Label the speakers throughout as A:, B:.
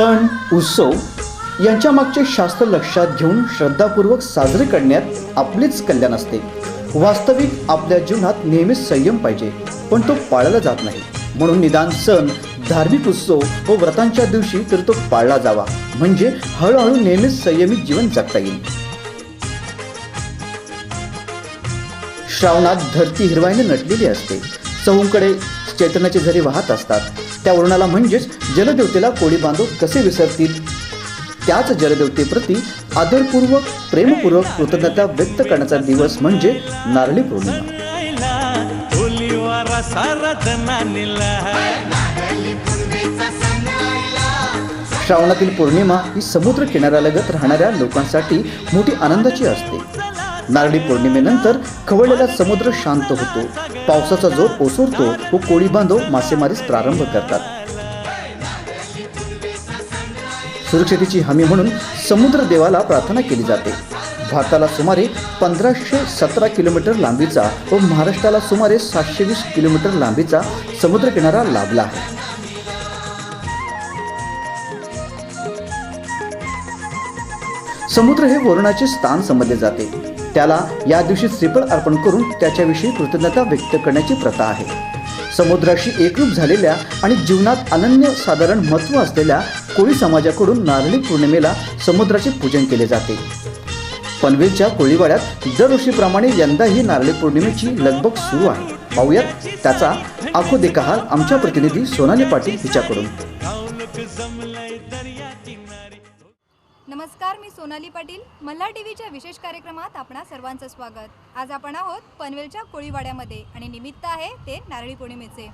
A: सण उत्सव यांच्या मागचे शास्त्र लक्षात घेऊन श्रद्धापूर्वक साजरे करण्यात आपलेच कल्याण असते. वास्तविक आपल्या जीवनात नेहमीच संयम पाहिजे पण तो पाळला जात नाही. म्हणून निदान सण धार्मिक उत्सव व व्रतांच्या दिवशी तर तो पाळला जावा. म्हणजे हळूहळू नेहमीच संयमित जीवन जगता येईल. श्रावणात धरती हिरवाईने नटलेली असते. चौंकडे चैतन्याचे झरे वाहत असतात. त्या वरुणाला म्हणजेच जलदेवतेला कोळी बांधव कसे विसरतील? त्याच जलदेवतेप्रती आदरपूर्वक प्रेमपूर्वक कृतज्ञता व्यक्त करण्याचा दिवस म्हणजे नारळी पौर्णिमा. श्रावणातील पौर्णिमा ही समुद्र किनाऱ्यालगत राहणाऱ्या लोकांसाठी मोठी आनंदाची असते. नारळी पौर्णिमेनंतर खवळलेला समुद्र शांत होतो. पावसाचा जोर ओसरतो व कोळी बांधव मासेमारीस प्रारंभ करतात. सुरक्षितेची हमी म्हणून समुद्र देवाला प्रार्थना केली जाते. भारताला सुमारे पंधराशे सतरा किलोमीटर लांबीचा व महाराष्ट्राला सुमारे सातशे वीस किलोमीटर लांबीचा समुद्रकिनारा लाभला आहे. समुद्र हे वरुणाचे स्थान समजले जाते. त्याला या दिवशी श्रीफळ अर्पण करून त्याच्याविषयी कृतज्ञता व्यक्त करण्याची प्रथा आहे. समुद्राशी एकरूप झालेल्या आणि जीवनात अनन्य साधारण महत्त्व असलेल्या कोळी समाजाकडून नारळी पौर्णिमेला समुद्राचे पूजन केले जाते. पनवेलच्या कोळीवाड्यात दरवर्षीप्रमाणे यंदाही नारळी पौर्णिमेची लगबग सुरू आहे. पाहूयात त्याचा आखो देखाहाल आमच्या प्रतिनिधी सोनाली पाटील हिच्याकडून.
B: नमस्कार मी सोनाली पाटील. मल्हार टीव्हीच्या विशेष कार्यक्रमात आपणा सर्वांचं स्वागत. आज आपण आहोत पनवेलच्या कोळीवाड्यामध्ये आणि निमित्त आहे ते नारळी पौर्णिमेचे.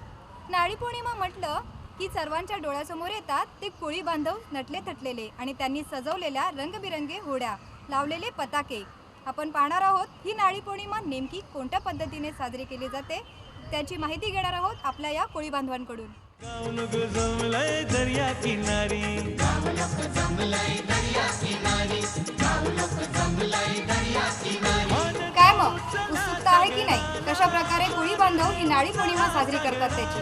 B: नारळी पौर्णिमा म्हटलं की सर्वांच्या डोळ्यासमोर येतात ते कोळी बांधव नटले थटलेले आणि त्यांनी सजवलेल्या रंगबिरंगी होड्या लावलेले पताके. आपण पाहणार आहोत ही नारळी पौर्णिमा नेमकी कोणत्या पद्धतीने साजरी केली जाते? त्याची माहिती घेणार आहोत आपल्या या कोळी बांधवांकडून.
C: जमलंय दर्या किनारी.
B: काय मग? उत्सुकता आहे की नाही? कशा प्रकारे कोळी बांधव ही नाळी पौर्णिमा साजरी करतात त्याची?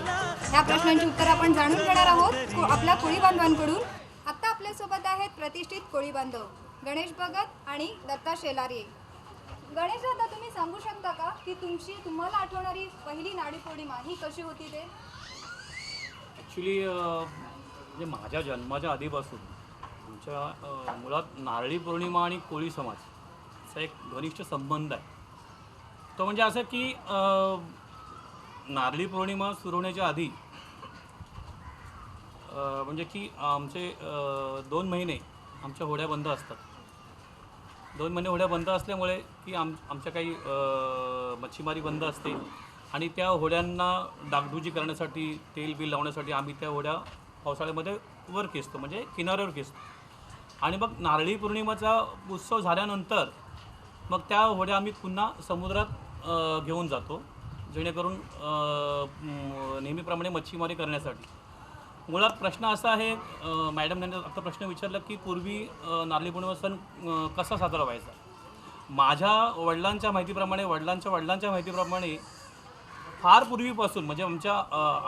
B: ह्या प्रश्नांची उत्तर आपण जाणून घेणार आहोत. आपल्या कोळी बांधवांकडून. आता आपल्यासोबत आहेत प्रतिष्ठित कोळी बांधव गणेश भगत आणि दत्ता शेलारी. गणेश दादा तुम्ही सांगू शकता का की तुमची तुम्हाला आठवणारी पहिली नाडी पौर्णिमा ही कशी होती ते?
D: ॲक्च्युली म्हणजे माझ्या जन्माच्या आधीपासून आमच्या मुळात नारळी पौर्णिमा आणि कोळी समाज असा एक घनिष्ठ संबंध आहे. तो म्हणजे असं की नारळी पौर्णिमा सुरू होण्याच्या आधी म्हणजे की आमचे दोन महिने आमच्या होड्या बंद असतात. दोन महिने होड्या बंद असल्यामुळे की आम आमच्या काही मच्छीमारी बंद असते. आणि त्या होड्यांना डागडुजी करण्यासाठी तेल बिल लावण्यासाठी आम्ही त्या होड्या पावसाळ्यामध्ये वर खेचतो म्हणजे किनाऱ्यावर खेचतो. आणि मग नारळी पौर्णिमेचा उत्सव झाल्यानंतर मग त्या होड्या आम्ही पुन्हा समुद्रात घेऊन जातो जेणेकरून नेहमीप्रमाणे मच्छीमारी करण्यासाठी. मुळात प्रश्न असा आहे मॅडम यांनी आता प्रश्न विचारला की पूर्वी नारळी पौर्णिमा सण कसा साजरा व्हायचा? माझ्या वडिलांच्या माहितीप्रमाणे वडिलांच्या वडिलांच्या माहितीप्रमाणे फार पूर्वीपासून म्हणजे आमच्या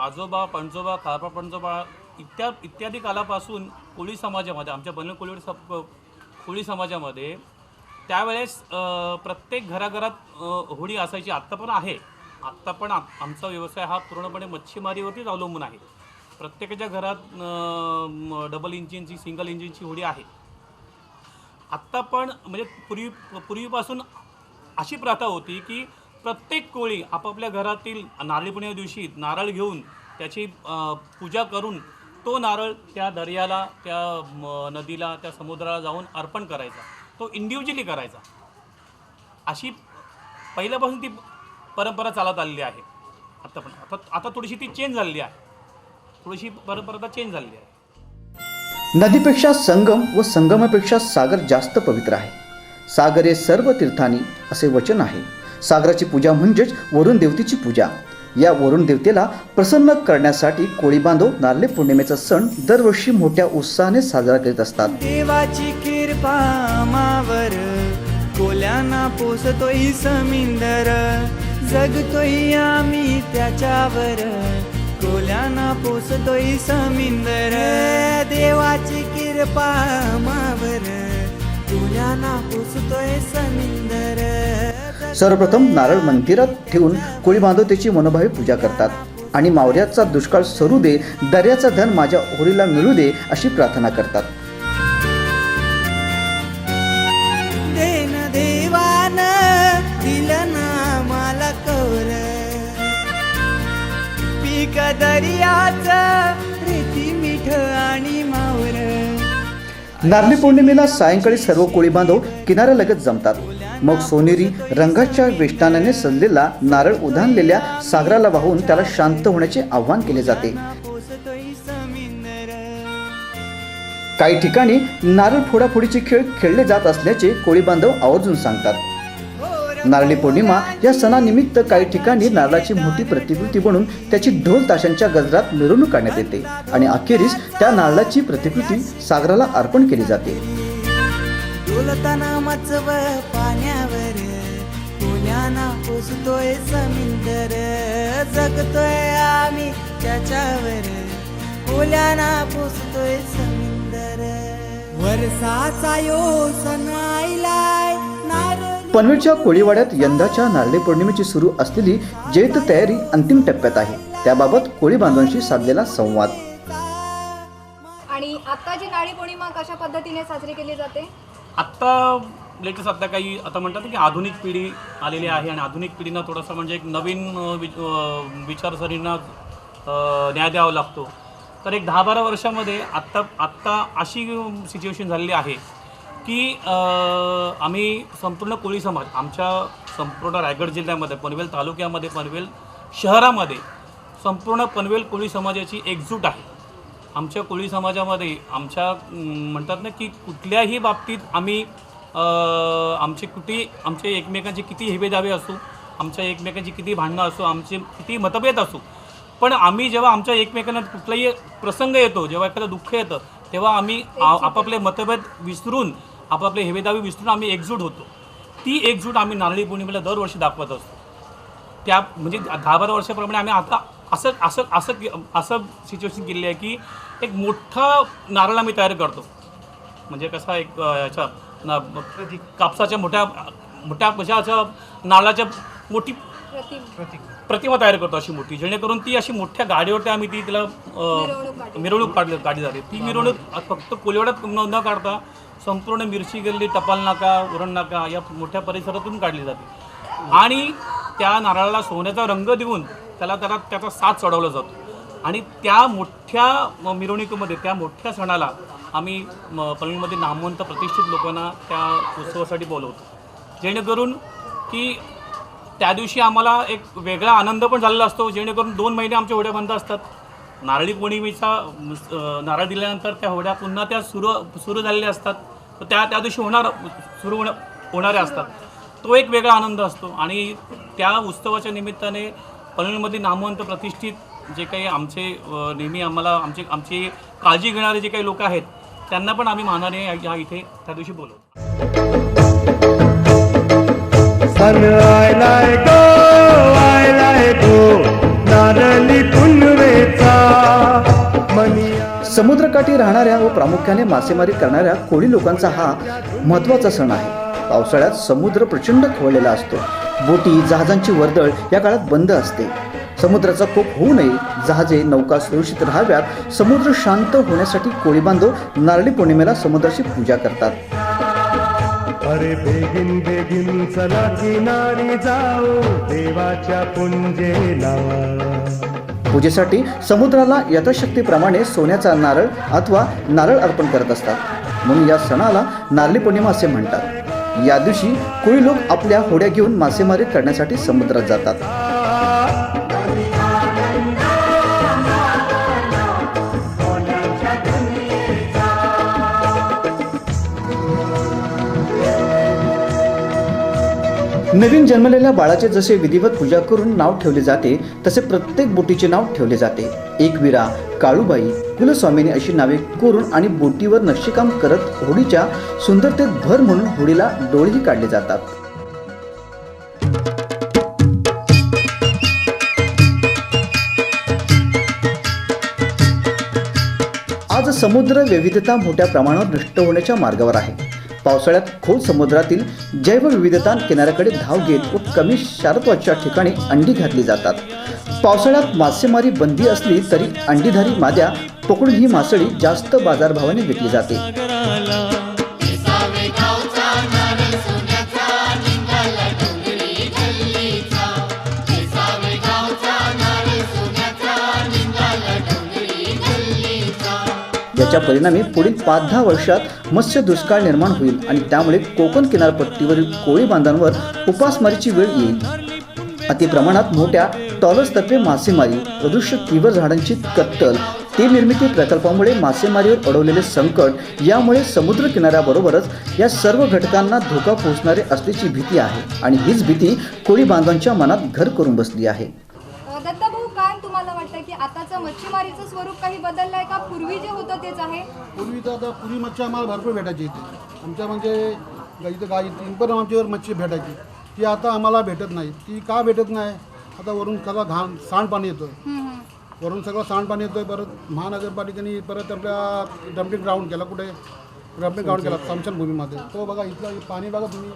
D: आजोबा पणजोबा खारपा पणजोबा इत्या इत्यादी कालापासून कोळी समाजामध्ये आमच्या बनल कोळी सप कोळी समाजामध्ये त्यावेळेस प्रत्येक घराघरात होळी होडी असायची. आत्ता पण आहे. आत्ता पण आमचा व्यवसाय हा पूर्णपणे मच्छीमारीवरतीच अवलंबून आहे. प्रत्येकाच्या घरात डबल इंजिनची सिंगल इंजिनची होडी आहे. आत्ता पण म्हणजे पूर्वी पूर्वीपासून अशी प्रथा होती की प्रत्येक कोळी आपापल्या घरातील नारळी दिवशी नारळ घेऊन त्याची पूजा करून तो नारळ त्या दर्याला त्या नदीला त्या समुद्राला जाऊन अर्पण करायचा. तो इंडिव्हिज्युअली करायचा. अशी पहिल्यापासून ती परंपरा चालत आलेली आहे. आता पण आता आता थोडीशी ती चेंज झालेली आहे. थोडीशी परंपरा आता चेंज झालेली आहे.
A: नदीपेक्षा संगम व संगमापेक्षा सागर जास्त पवित्र आहे. सागर हे सर्व तीर्थानी असे वचन आहे. सागराची पूजा म्हणजेच वरुण देवतेची पूजा. या वरुण देवतेला प्रसन्न करण्यासाठी कोळी बांधव नारळी पौर्णिमेचा सण दरवर्षी मोठ्या उत्साहाने साजरा करीत असतात.
E: देवाची कृपा मावर कोल्याना पोसतोय समिंदर जगतोय आम्ही त्याच्यावर कोल्याना पोसतोय समिंदर. देवाची किरपा मावर तुल्याना पुसतोय समिंदर.
A: सर्वप्रथम नारळ मंदिरात ठेवून कोळी बांधव त्याची मनोभावे पूजा करतात. आणि मावऱ्याचा दुष्काळ सरू दे दर्याचा धन माझ्या होरीला मिळू दे अशी प्रार्थना करतात. नारळी पौर्णिमेला सायंकाळी सर्व कोळी बांधव किनाऱ्यालगत जमतात. मग सोनेरी रंगाच्या वेष्टानाने सजलेला नारळ उधाणलेल्या सागराला वाहून त्याला शांत होण्याचे आव्हान केले जाते. काही ठिकाणी नारळ फोडाफोडीचे खेळ खेळले जात असल्याचे कोळी बांधव आवर्जून सांगतात. नारळी पौर्णिमा या सणानिमित्त काही ठिकाणी नारळाची मोठी प्रतिकृती बनवून त्याची ढोल ताशांच्या गजरात मिरवणूक काढण्यात येते आणि अखेरीस त्या नारळाची प्रतिकृती सागराला अर्पण केली जाते.
E: डोलताना मचव पाण्यावर. कोल्याना पोसतोय समिंदर जगतोय आम्ही त्याच्यावर. कोल्याना पोसतोय समिंदर. वर्षाचा यो सण आईलाय नारळ
A: पनवेलच्या कोळीवाड्यात यंदाच्या नारळी पौर्णिमेची सुरू असलेली जैत तयारी अंतिम टप्प्यात आहे. त्याबाबत कोळी बांधवांशी साधलेला संवाद.
B: आणि आत्ताची नारळी पौर्णिमा कशा पद्धतीने साजरी केली जाते?
D: आत्ता लेटेस्ट आता काही आता म्हणतात ना की आधुनिक पिढी आलेली आहे आणि आधुनिक पिढीनं थोडंसं म्हणजे एक नवीन वि विचारसरणींना न्याय द्यावा लागतो. तर एक दहा बारा वर्षामध्ये आत्ता आत्ता अशी सिच्युएशन झालेली आहे की आम्ही संपूर्ण कोळी समाज आमच्या संपूर्ण रायगड जिल्ह्यामध्ये पनवेल तालुक्यामध्ये पनवेल शहरामध्ये संपूर्ण पनवेल कोळी समाजाची एकजूट आहे. आमच्या कोळी समाजामध्ये आमच्या म्हणतात ना की कुठल्याही बाबतीत आम्ही आमचे कुठे आमचे एकमेकांचे किती हेवेदावे असू आमच्या एकमेकांची किती भांडणं असो आमचे किती मतभेद असू पण आम्ही जेव्हा आमच्या एकमेकांना कुठलाही प्रसंग येतो जेव्हा एखादं दुःख येतं तेव्हा आम्ही आपापले मतभेद विसरून आपापले हेवेदावे विसरून आम्ही एकजूट होतो. ती एकजूट आम्ही नारळी पौर्णिमेला दरवर्षी दाखवत असतो. त्या म्हणजे दहा बारा वर्षाप्रमाणे आम्ही आता असं असं असं असं सिच्युएशन केलेली आहे की एक मोठा नारळ आम्ही तयार करतो. म्हणजे कसा एक याच्या ना कापसाच्या मोठ्या मोठ्या कशा अशा नारळाच्या मोठी
B: प्रतिम.
D: प्रतिमा. तयार करतो अशी मोठी. जेणेकरून ती अशी मोठ्या गाडीवरती आम्ही ती तिला
B: मिरवणूक काढली.
D: काढली जाते ती मिरवणूक फक्त कोलिवाड्यात न न काढता संपूर्ण मिरची गल्ली टपाल नाका उरण नाका या मोठ्या परिसरातून काढली जाते. आणि त्या नारळाला सोन्याचा रंग देऊन त्याला त्याला त्याचा साथ चढवला जातो. आणि त्या मोठ्या म- मिरवणुकीमध्ये त्या मोठ्या सणाला आम्ही म- पनवेलमध्ये नामवंत प्रतिष्ठित लोकांना त्या उत्सवासाठी बोलवतो. जेणेकरून की त्या दिवशी आम्हाला एक वेगळा आनंद पण झालेला असतो. जेणेकरून दोन महिने आमच्या होड्या बंद असतात. नारळी पौर्णिमेचा नारळ दिल्यानंतर त्या होड्या पुन्हा त्या सुरू सुरू झालेल्या असतात. त्या त्या दिवशी होणार सुरू होणार होणाऱ्या असतात. तो एक वेगळा आनंद असतो. आणि त्या उत्सवाच्या निमित्ताने पनवेलमध्ये नामवंत प्रतिष्ठित जे काही आमचे नेहमी आम्हाला आमचे आमची काळजी घेणारे जे काही लोक आहेत त्यांना पण आम्ही मानाने या इथे त्या दिवशी बोलवतो.
F: सन आयलाय गो आयलाय गो नारळी पुनवेचा मनिया
A: समुद्रकाठी राहणाऱ्या व प्रामुख्याने मासेमारी करणाऱ्या कोळी लोकांचा हा महत्त्वाचा सण आहे. पावसाळ्यात समुद्र प्रचंड खवळलेला असतो. बोटी जहाजांची वर्दळ या काळात बंद असते. समुद्राचा कोप होऊ नये. जहाजे नौका सुरक्षित राहाव्यात. समुद्र शांत होण्यासाठी कोळी बांधव नारळी पौर्णिमेला समुद्राची पूजा करतात.
F: अरे बेगिन बेगिन चला किनारी जाऊ. देवाच्या पुंजेला.
A: पूजेसाठी समुद्राला यथाशक्तीप्रमाणे सोन्याचा नारळ अथवा नारळ अर्पण करत असतात. म्हणून या सणाला नारळी पौर्णिमा असे म्हणतात. या दिवशी कोळी लोक आपल्या होड्या घेऊन मासेमारी करण्यासाठी समुद्रात जातात. नवीन जन्मलेल्या बाळाचे जसे विधिवत पूजा करून नाव ठेवले जाते तसे प्रत्येक बोटीचे नाव ठेवले जाते. एकविरा काळूबाई कुलस्वामिनी अशी नावे करून आणि बोटीवर नक्षीकाम करत होडीच्या सुंदरतेत भर म्हणून होडीला डोळेही काढले जातात. आज समुद्र विविधता मोठ्या प्रमाणावर नष्ट होण्याच्या मार्गावर आहे. पावसाळ्यात खोल समुद्रातील जैवविविधता किनाऱ्याकडे धाव घेत व कमी शारत्वाच्या ठिकाणी अंडी घातली जातात. पावसाळ्यात मासेमारी बंदी असली तरी अंडीधारी माद्या पकडून ही मासळी जास्त बाजारभावाने विकली जाते. याच्या परिणामी पुढील पाच दहा वर्षात मत्स्य दुष्काळ निर्माण होईल आणि त्यामुळे कोकण किनारपट्टीवरील कोळी बांधांवर उपासमारीची वेळ येईल. अतिप्रमाणात मोठ्या टॉलर्सतर्फे मासेमारी प्रदूषित तीव्र झाडांची कत्तल तेल निर्मिती प्रकल्पामुळे मासेमारीवर अडवलेले संकट यामुळे समुद्र किनाऱ्याबरोबरच या सर्व घटकांना धोका पोहोचणारे असल्याची भीती आहे. आणि हीच भीती कोळी बांधवांच्या मनात घर करून बसली आहे
B: अ, दत्ताभाऊ काय तुम्हाला वाटतं की आताचं मच्छीमारीचं स्वरूप काही बदललं आहे का? पूर्वी जे होतं तेच आहे.
G: पूर्वी तर आता पूर्वी मच्छी आम्हाला भरपूर भेटायची इथे. आमच्या म्हणजे इथं गाई तीन पण आमच्यावर मच्छी भेटायची. ती आता आम्हाला भेटत नाही. ती का भेटत नाही? आता वरून सगळं घाण सांडपाणी येतं. वरून सगळं सांडपाणी येतोय परत महानगरपालिकेने परत आपल्या डम्पिंग ग्राउंड केला कुठे? डम्पिंग ग्राउंड केला स्मशानभूमीमध्ये तो बघा इथलं पाणी बघा तुम्ही.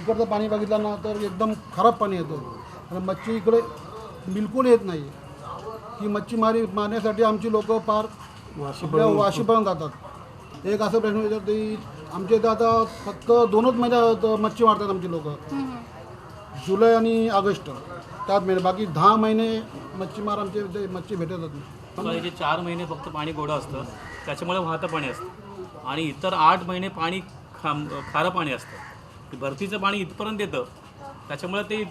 G: इकडचं पाणी बघितलं ना तर एकदम खराब पाणी येतं. आणि मच्छी इकडे बिलकुल येत नाही. ही मच्छीमारी मारण्यासाठी आमची लोक पार आपल्या वाशीपर्यंत जातात. एक असं प्रश्न विचारतो की आमच्या इथं आता फक्त दोनच महिन्यात मच्छी मारतात आमची लोक. जुलै आणि ऑगस्ट. त्यात महिने बाकी दहा महिने मच्छीमार आमचे इथे मच्छी भेटतच नाही
D: जे चार महिने फक्त पाणी गोडं असतं त्याच्यामुळे वाहतं पाणी असतं. आणि इतर आठ महिने पाणी खाम खारं पाणी असतं. भरतीचं पाणी इथपर्यंत येतं. त्याच्यामुळे ते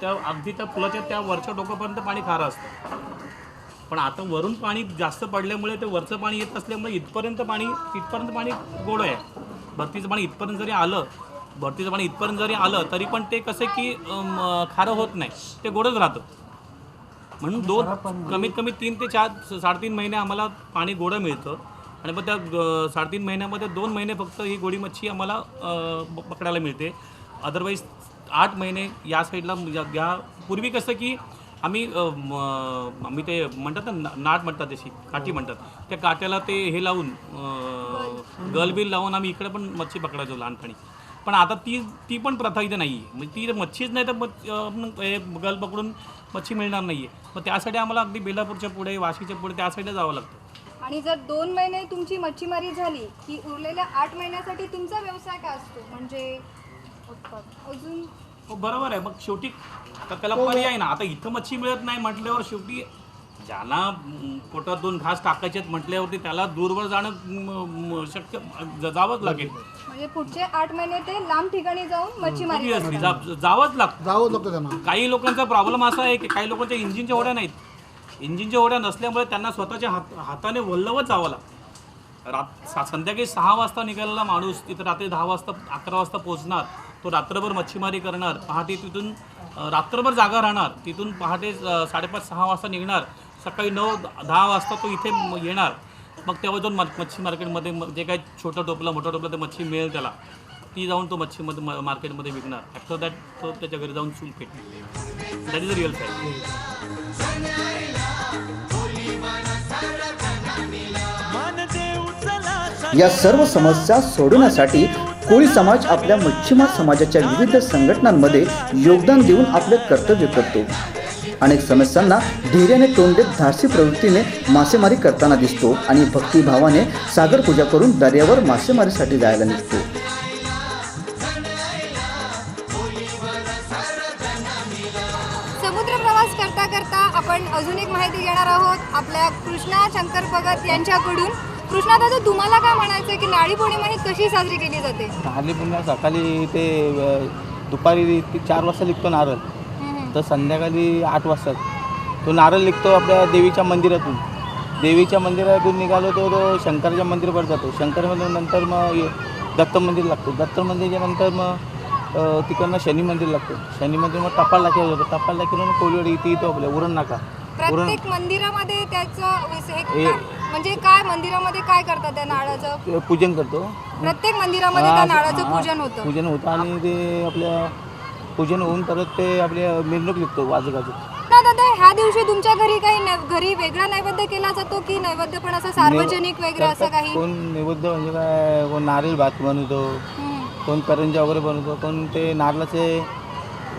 D: त्या अगदी त्या फुलाच्या त्या वरच्या डोक्यापर्यंत पाणी खारं असतं. पण आता वरून पाणी जास्त पडल्यामुळे ते वरचं पाणी येत असल्यामुळे इथपर्यंत पाणी इथपर्यंत पाणी गोड आहे. भरतीचं पाणी इथपर्यंत जरी आलं भरतीचं पाणी इथपर्यंत जरी आलं तरी पण ते कसं की अम, खारं होत नाही. ते गोडच राहतं. म्हणून दोन कमीत कमी तीन ते चार साडेतीन महिने आम्हाला पाणी गोडं मिळतं. आणि मग त्या अ, साडेतीन महिन्यामध्ये दोन महिने फक्त ही गोडी मच्छी आम्हाला पकडायला मिळते. अदरवाईज आठ महिने या साईडला या पूर्वी कसं की आम्ही आम्ही ते म्हणतात ना नाट म्हणतात तशी काठी म्हणतात. त्या काट्याला ते हे लावून गलबिल लावून आम्ही इकडे पण मच्छी पकडायचो लहानपणी. पण आता ती ती पण प्रथा इथे नाही आहे म्हणजे ती जर मच्छीच नाही तर मग हे गल पकडून मच्छी मिळणार नाही आहे मग त्यासाठी आम्हाला अगदी बेलापूरच्या पुढे वाशीच्या पुढे त्या साईडला जावं लागतं.
B: आणि जर दोन महिने तुमची मच्छीमारी झाली की उरलेल्या आठ महिन्यासाठी तुमचा व्यवसाय काय असतो? म्हणजे अजून
D: हो बरोबर आहे. मग शेवटी तर त्याला पर्याय ना आता इथं मच्छी मिळत नाही म्हटल्यावर शेवटी ज्याला म, पोटात दोन घास टाकायचे आहेत म्हटल्यावरती त्याला दूरवर जाणं म, म, शक्य ज- जावंच लागेल.
B: म्हणजे पुढचे आठ महिने ते लांब ठिकाणी जाऊन मच्छीमारी
D: Obviously, जा- जावंच लागतं.
G: जावंच लागतं त्यांना.
D: काही लोकांचा प्रॉब्लेम असा आहे की काही लोकांच्या इंजिनच्या होड्या नाहीत. इंजिनच्या होड्या नसल्यामुळे त्यांना स्वतःच्या हात हाताने वल्लवत जावं लागतं. रात सा- संध्याकाळी सहा वाजता निघालेला माणूस तिथं रात्री दहा वाजता अकरा वाजता पोहोचणार. तो रात्रभर मच्छीमारी करणार पहाटे तिथून रात्रभर जागा राहणार तिथून पहाटे साडेपाच सहा वाजता निघणार सकाळी नऊ दहा वाजता तो इथे येणार. मग तेव्हा जाऊन म- मच्छी मार्केटमध्ये मग जे काही छोटं टोपलं मोठं टोपलं ते मच्छी मिळेल त्याला. ती जाऊन तो मच्छीमध्ये म- मार्केटमध्ये विकणार. आफ्टर दॅट तो त्याच्या घरी जाऊन चूल पेटणार दॅट इज अ रिअल
C: चला
A: या सर्व समस्या सोडवण्यासाठी कोळी समाज आपल्या मच्छीमार समाजाच्या विविध संघटनांमध्ये योगदान देऊन आपले कर्तव्य करतो. अनेक समस्यांना धैर्याने तोंड देत धाडसी प्रवृत्तीने मासेमारी करताना दिसतो आणि भक्तिभावाने सागर पूजा करून दर्यावर मासेमारीसाठी जायला निघतो.
B: समुद्र प्रवास करता करता आपण अजून एक माहिती घेणार आहोत. आपल्या कृष्णा शंकर भगत यांच्याकडून कृष्णा दादा तुम्हाला काय म्हणायचं की नाळी पौर्णिमा ही कशी साजरी केली जाते?
H: नारळी पुन्हा सकाळी ते अ, दुपारी ते चार वाजता निघतो नारळ. तर संध्याकाळी आठ वाजता. तो नारळ निघतो आपल्या देवीच्या मंदिरातून. देवीच्या मंदिरातून निघालो तो तो शंकराच्या मंदिरावर जातो. शंकर मंदिर नंतर मग दत्त मंदिर लागतो. दत्त मंदिरच्या नंतर मग अ, तिकडनं शनी मंदिर लागतो. शनी मंदिर मग टपाल नाक्यावर जातो. टपाल नाक्यावरून कोळीवाडी इथे येतो आपल्या उरण नाका. उरण
B: प्रत्येक मंदिरामध्ये त्याचं विस- हे
H: हे-
B: म्हणजे काय मंदिरामध्ये काय करतात त्या नाळाचं
H: ते पूजन करतो.
B: प्रत्येक मंदिरामध्ये त्या नाळाचं पूजन होतं.
H: पूजन होतं आणि ते आपल्या पूजन होऊन परत ते आपल्या मिरवणूक निघतो
B: ना दादा ह्या दिवशी तुमच्या घरी काही घरी वेगळा नैवेद्य केला जातो की नैवेद्य पण असं सार्वजनिक वगैरे असं. काही?
H: कोण नैवेद्य म्हणजे काय कोण नारळ भात बनवतो
B: हम्म.
H: कोण करंजा वगैरे बनवतो कोण ते नारळाचे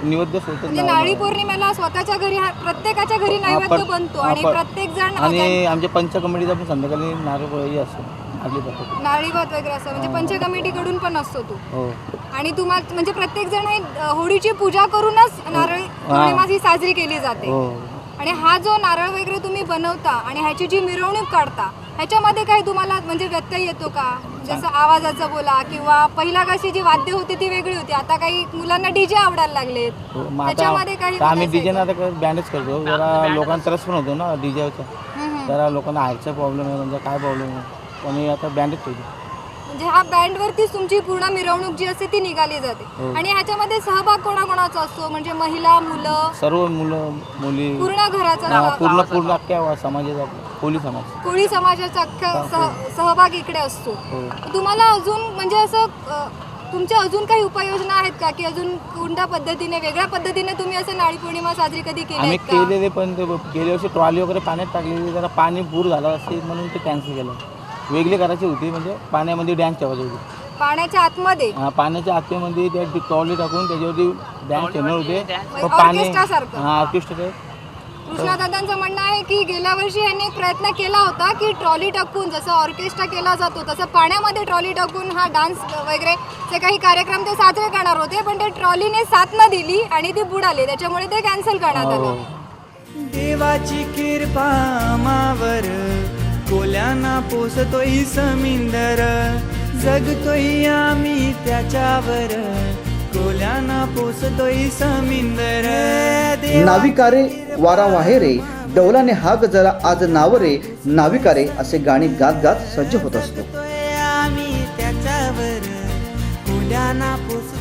H: निवेद्य
B: म्हणजे
H: नारळ.
B: नारळी पौर्णिमेला स्वतःच्या घरी हा- प्रत्येकाच्या घरी
H: हा,
B: नैवेद्य बनतो
H: हा,
B: आणि
H: पर-
B: प्रत्येक जण
H: आणि आमच्या पंच कमिटीचा पण संध्याकाळी नारळ असतो नारळी भात
B: नारळी भात वगैरे असं म्हणजे पंच कमिटीकडून पण असतो तू.
H: हो.
B: आणि तुम्हाला म्हणजे प्रत्येक जण हे अ, होळीची पूजा करूनच नारळी पौर्णिमा ही साजरी केली जाते.
H: हो.
B: आणि हा जो नारळ वगैरे तुम्ही बनवता आणि ह्याची जी मिरवणूक काढता ह्याच्यामध्ये काही तुम्हाला म्हणजे व्यत्यय येतो का? जसं आवाजाचं बोला किंवा पहिला कशी जी वाद्य होती ती वेगळी होती. आता काही मुलांना डीजे आवडायला लागलेत.
H: हो, मग
B: त्याच्यामध्ये काही
H: तर आम्ही डीजे आता बँडच करतो. जरा लोकांना त्रास पण होतो ना डीजेचा
B: हम्म, हम्म.
H: जरा लोकांना हायचा प्रॉब्लेम आहे म्हणजे काय प्रॉब्लेम आहे? आणि आता बँडच ठेवतो
B: म्हणजे हा बँडवरतीच तुमची पूर्ण मिरवणूक जी असते ती निघाली जाते.
H: हो.
B: आणि ह्याच्यामध्ये सहभाग कोणाकोणाचा असतो? म्हणजे महिला मुलं?
H: सर्व मुलं मुली.
B: पूर्ण घराचा
H: हा. पूर्ण पूर्ण अख्ख्या समाजाचा कोळी समाज.
B: कोळी समाजाचा अख्खा सह- सहभाग इकडे असतो.
H: हो.
B: तुम्हाला अजून म्हणजे असं तुमच्या अजून काही उपाययोजना आहेत का? की अजून कोणत्या पद्धतीने वेगळ्या पद्धतीने तुम्ही असं नाळी पौर्णिमा साजरी कधी केली
H: केलेले पण गेल्या वर्षी ट्रॉली वगैरे पाण्यात टाकलेली जरा पाणी पूर झालं असेल म्हणून ते कॅन्सल केलं. वेगळी करायची होती म्हणजे पाण्यामध्ये डॅन्स ठेवायची होती.
B: पाण्याच्या आतमध्ये?
H: हा, पाण्याच्या आतमध्ये त्या ट्रॉली टाकून त्याच्यावरती डॅन्स ठेवणार होते. पण
B: म्हणजे
H: पाणी
B: ऑर्केस्ट्रासारखं.
H: हा ऑर्केस्ट्रा
B: कृष्णादादांचं म्हणणं आहे की गेल्या वर्षी यांनी एक प्रयत्न केला होता की ट्रॉली टाकून जसं ऑर्केस्ट्रा केला जातो तसं पाण्यामध्ये ट्रॉली टाकून हा डान्स वगैरे जे काही कार्यक्रम ते साजरे करणार होते पण ते ट्रॉलीने साथ न दिली आणि ती बुडाली. त्याच्यामुळे ते कॅन्सल करण्यात
H: हो.
B: आलं.
E: देवाची कृपा मावर कोल्याना पोसतोय समिंदर जगतोय आम्ही त्याच्यावर. कोल्याना पोसतोय समिंदर.
A: नाविकारे वारा वाहेरे डौलाने हा गजरा आज नावरे. नाविकारे असे गाणी गात गात सज्ज होत असतो.
E: आम्ही त्याच्यावर. कोल्याना समिंदर